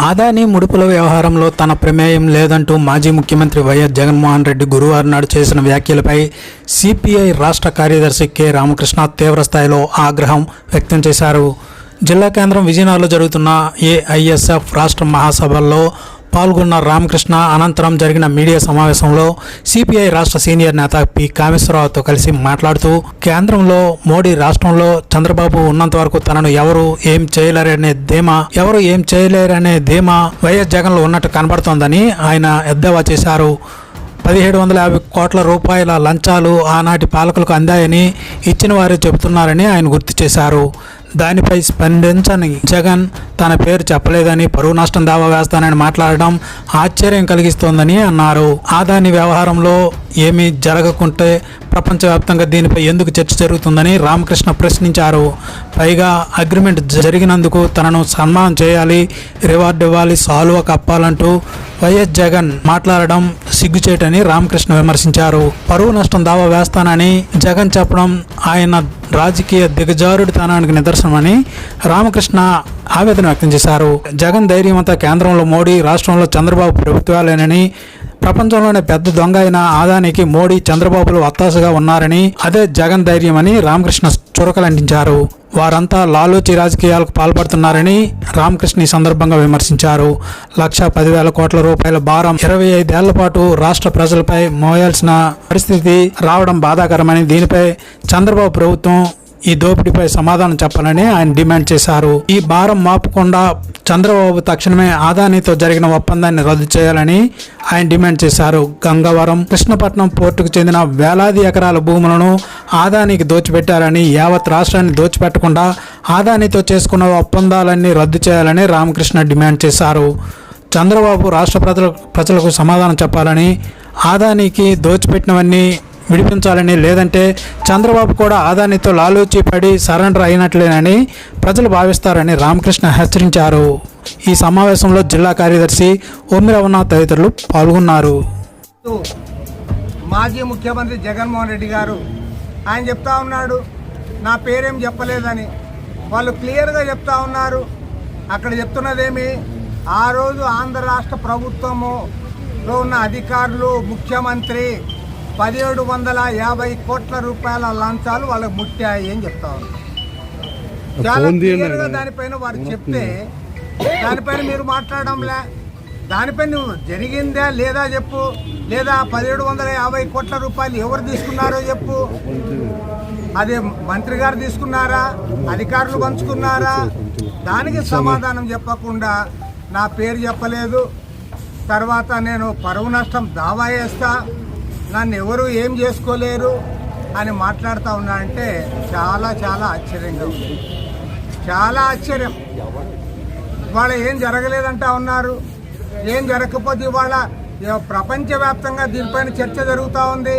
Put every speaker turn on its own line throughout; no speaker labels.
ఆదాని ముడుపుల వ్యవహారంలో తన ప్రమేయం లేదంటూ మాజీ ముఖ్యమంత్రి వైఎస్ జగన్మోహన్ రెడ్డి గురువారం నాడు చేసిన వ్యాఖ్యలపై సిపిఐ రాష్ట్ర కార్యదర్శి కె రామకృష్ణ తీవ్రస్థాయిలో ఆగ్రహం వ్యక్తం చేశారు. జిల్లా కేంద్రం విజయనగరంలో జరుగుతున్న ఏఐఎస్ఎఫ్ రాష్ట్ర మహాసభల్లో పాల్గొన్న రామకృష్ణ అనంతరం జరిగిన మీడియా సమావేశంలో సిపిఐ రాష్ట్ర సీనియర్ నేత పి. కామేశ్వరరావుతో కలిసి మాట్లాడుతూ కేంద్రంలో మోడీ రాష్ట్రంలో చంద్రబాబు ఉన్నంత వరకు తనను ఎవరు ఏం చేయలేరనే ధీమా ఎవరు ఏం చేయలేరనే ధీమా వైఎస్ జగన్లో ఉన్నట్టు కనబడుతోందని ఆయన ఎద్దేవా చేశారు. పదిహేడు వందల యాభై కోట్ల రూపాయల లంచాలు ఆనాటి పాలకులకు అందాయని ఇచ్చిన వారే చెబుతున్నారని ఆయన గుర్తు చేశారు. దానిపై స్పందించని జగన్ తన పేరు చెప్పలేదని పరువు నష్టం దావా వేస్తానని మాట్లాడడం ఆశ్చర్యం కలిగిస్తోందని అన్నారు. ఆదాని వ్యవహారంలో ఏమీ జరగకుంటే ప్రపంచవ్యాప్తంగా దీనిపై ఎందుకు చర్చ జరుగుతుందని రామకృష్ణ ప్రశ్నించారు. పైగా అగ్రిమెంట్ జరిగినందుకు తనను సన్మానం చేయాలి రివార్డు ఇవ్వాలి సాల్వ కప్పాలంటూ వైఎస్ జగన్ మాట్లాడడం సిగ్గుచేటని రామకృష్ణ విమర్శించారు. పరువు నష్టం దావా వేస్తానని జగన్ చెప్పడం ఆయన రాజకీయ దిగజారుడితనానికి నిదర్శనమని రామకృష్ణ ఆవేదన వ్యక్తం చేశారు. జగన్ ధైర్యం అంతా కేంద్రంలో మోడీ రాష్ట్రంలో చంద్రబాబు ప్రభుత్వాలేనని ప్రపంచంలోనే పెద్ద దొంగ అయిన ఆదానికి మోడీ చంద్రబాబులు వత్తాసుగా ఉన్నారని అదే జగన్ ధైర్యమని రామకృష్ణ చురకలంటించారు వారంతా లాలూచి రాజకీయాలకు పాల్పడుతున్నారని రామకృష్ణ ఈ సందర్భంగా విమర్శించారు. లక్ష పదివేల కోట్ల రూపాయల భారం ఇరవై ఐదేళ్ళ పాటు రాష్ట్ర ప్రజలపై మోయాల్సిన పరిస్థితి రావడం బాధాకరమని దీనిపై చంద్రబాబు ప్రభుత్వం ఈ దోపిడీపై సమాధానం చెప్పాలని ఆయన డిమాండ్ చేశారు. ఈ భారం మాపకుండా చంద్రబాబు తక్షణమే ఆదానితో జరిగిన ఒప్పందాన్ని రద్దు చేయాలని ఆయన డిమాండ్ చేశారు. గంగవరం కృష్ణపట్నం పోర్టుకు చెందిన వేలాది ఎకరాల భూములను ఆదానికి దోచిపెట్టారని యావత్ రాష్ట్రాన్ని దోచిపెట్టకుండా ఆదానితో చేసుకున్న ఒప్పందాలన్నీ రద్దు చేయాలని రామకృష్ణ డిమాండ్ చేశారు. చంద్రబాబు రాష్ట్ర ప్రజలకు ప్రజలకు సమాధానం చెప్పాలని ఆదానికి దోచిపెట్టినవన్నీ విడిపించాలని లేదంటే చంద్రబాబు కూడా ఆదానితో లాలూచి పడి సరెండర్ అయినట్లేనని ప్రజలు భావిస్తారని రామకృష్ణ హెచ్చరించారు. ఈ సమావేశంలో జిల్లా కార్యదర్శి ఓమిరవణ తదితరులు పాల్గొన్నారు.
మాజీ ముఖ్యమంత్రి జగన్మోహన్ రెడ్డి గారు ఆయన చెప్తా ఉన్నాడు. నా పేరేం చెప్పలేదని. వాళ్ళు క్లియర్గా చెప్తా ఉన్నారు. అక్కడ చెప్తున్నదేమి? ఆ రోజు ఆంధ్ర రాష్ట్ర ప్రభుత్వములో ఉన్న అధికారులు ముఖ్యమంత్రి పదిహేడు వందల యాభై కోట్ల రూపాయల లంచాలు వాళ్ళకి ముట్టాయి అని చెప్తా ఉన్నారు చాలా క్లియర్గా దానిపైన వారు చెప్తే దానిపైన మీరు మాట్లాడడంలే. దానిపై నువ్వు జరిగిందా లేదా చెప్పు. లేదా పదిహేడు వందల యాభై కోట్ల రూపాయలు ఎవరు తీసుకున్నారో చెప్పు. అదే మంత్రి గారు తీసుకున్నారా? అధికారులు పంచుకున్నారా? దానికి సమాధానం చెప్పకుండా నా పేరు చెప్పలేదు. తర్వాత నేను పరువు నష్టం దావా వేస్తా నన్ను ఎవరు ఏం చేసుకోలేరు అని మాట్లాడుతూ ఉన్నా అంటే చాలా చాలా ఆశ్చర్యంగా ఉంది. చాలా ఆశ్చర్యం. ఇవాళ ఏం జరగలేదంటా ఉన్నారు. ఏం జరగకపోతే ఇవాళ ప్రపంచవ్యాప్తంగా దీనిపైన చర్చ జరుగుతూ ఉంది.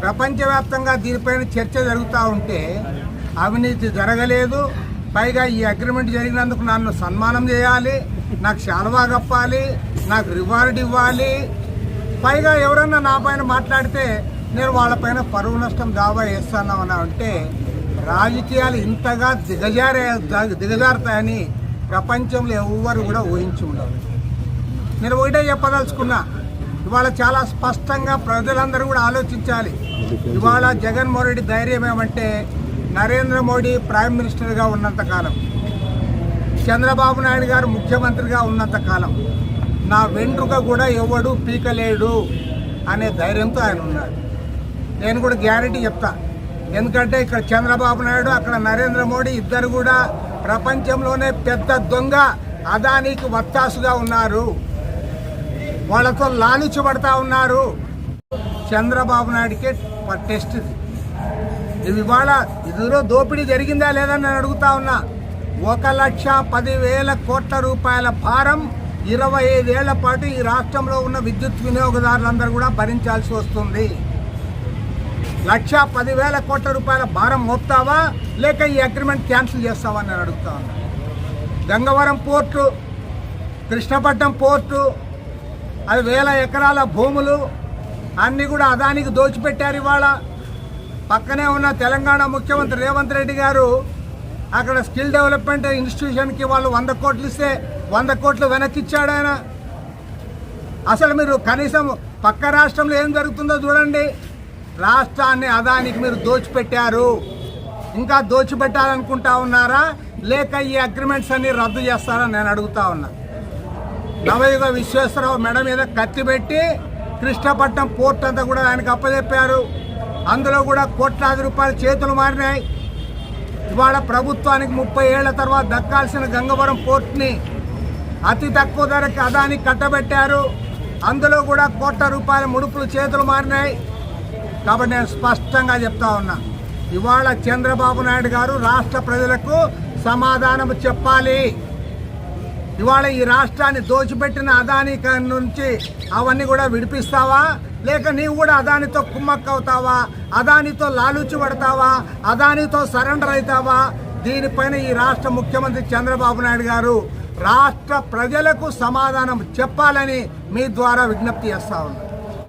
ప్రపంచవ్యాప్తంగా దీనిపైన చర్చ జరుగుతూ ఉంటే అవినీతి జరగలేదు. పైగా ఈ అగ్రిమెంట్ జరిగినందుకు నన్ను సన్మానం చేయాలి. నాకు శాలువా కప్పాలి. నాకు రివార్డ్ ఇవ్వాలి. పైగా ఎవరన్నా నా పైన మాట్లాడితే నేను వాళ్ళపైన పరువు నష్టం దావా వేస్తాను అంటే రాజకీయాలు ఇంతగా దిగజారే దిగజారుతాయని ప్రపంచంలో ఎవ్వరు కూడా ఊహించి ఉండరు. నేను ఒకటే చెప్పదలుచుకున్నా ఇవాళ చాలా స్పష్టంగా ప్రజలందరూ కూడా ఆలోచించాలి. ఇవాళ జగన్మోహన్ రెడ్డి ధైర్యం ఏమంటే నరేంద్ర మోడీ ప్రైమ్ మినిస్టర్గా ఉన్నంతకాలం చంద్రబాబు నాయుడు గారు ముఖ్యమంత్రిగా ఉన్నంతకాలం నా వెంట్రుక కూడా ఎవడు పీకలేడు అనే ధైర్యంతో ఆయన ఉన్నాడు. నేను కూడా గ్యారంటీ చెప్తా. ఎందుకంటే ఇక్కడ చంద్రబాబు నాయుడు అక్కడ నరేంద్ర మోడీ ఇద్దరు కూడా ప్రపంచంలోనే పెద్ద దొంగ అదానికి వత్తాసుగా ఉన్నారు. వాళ్ళతో లాలించబడతా ఉన్నారు. చంద్రబాబు నాయుడికే ప- టెస్ట్ ఇది. ఇవాళ ఇదిలో దోపిడీ జరిగిందా లేదని నేను అడుగుతా ఉన్నా. ఒక లక్ష పదివేల కోట్ల రూపాయల భారం ఇరవై ఐదేళ్ళ పాటు ఈ రాష్ట్రంలో ఉన్న విద్యుత్ వినియోగదారులందరూ కూడా భరించాల్సి వస్తుంది. లక్ష పదివేల కోట్ల రూపాయల భారం మోపుతావా? లేక ఈ అగ్రిమెంట్ క్యాన్సిల్ చేస్తావా అని నేను అడుగుతా గంగవరం పోర్టు కృష్ణపట్నం పోర్టు అది వేల ఎకరాల భూములు అన్నీ కూడా అదానికి దోచిపెట్టారు ఇవాళ. పక్కనే ఉన్న తెలంగాణ ముఖ్యమంత్రి రేవంత్ రెడ్డి గారు అక్కడ స్కిల్ డెవలప్మెంట్ ఇన్స్టిట్యూషన్కి వాళ్ళు వంద కోట్లు ఇస్తే వంద కోట్లు వెనక్కి ఇచ్చాడు ఆయన. అసలు మీరు కనీసం పక్క రాష్ట్రంలో ఏం జరుగుతుందో చూడండి. రాష్ట్రాన్ని అదానికి మీరు దోచిపెట్టారు. ఇంకా దోచిపెట్టాలనుకుంటా ఉన్నారా? లేక ఈ అగ్రిమెంట్స్ అన్ని రద్దు చేస్తారని నేను అడుగుతా ఉన్నా. నవయుగ విశ్వేశ్వరరావు మెడ మీద కత్తి పెట్టి కృష్ణపట్నం పోర్ట్ అంతా కూడా ఆయనకు అప్పచెప్పారు అందులో కూడా కోట్లాది రూపాయలు చేతులు మారినాయి. ఇవాళ ప్రభుత్వానికి ముప్పై ఏళ్ళ తర్వాత దక్కాల్సిన గంగవరం పోర్ట్ని అతి తక్కువ ధరకి అదాని కట్టబెట్టారు. అందులో కూడా కోట్ల రూపాయల ముడుపులు చేతులు మారినాయి. కాబట్టి నేను స్పష్టంగా చెప్తా ఉన్నా ఇవాళ చంద్రబాబు నాయుడు గారు రాష్ట్ర ప్రజలకు సమాధానం చెప్పాలి. ఇవాళ ఈ రాష్ట్రాన్ని దోచిపెట్టిన అదాని నుంచి అవన్నీ కూడా విడిపిస్తావా? లేక నీవు కూడా అదానితో కుమ్మక్కవుతావా అదానితో లాలూచి పడతావా? అదానితో సరెండర్ అవుతావా? దీనిపైన ఈ రాష్ట్ర ముఖ్యమంత్రి చంద్రబాబు నాయుడు గారు రాష్ట్ర ప్రజలకు సమాధానం చెప్పాలని మీ ద్వారా విజ్ఞప్తి చేస్తా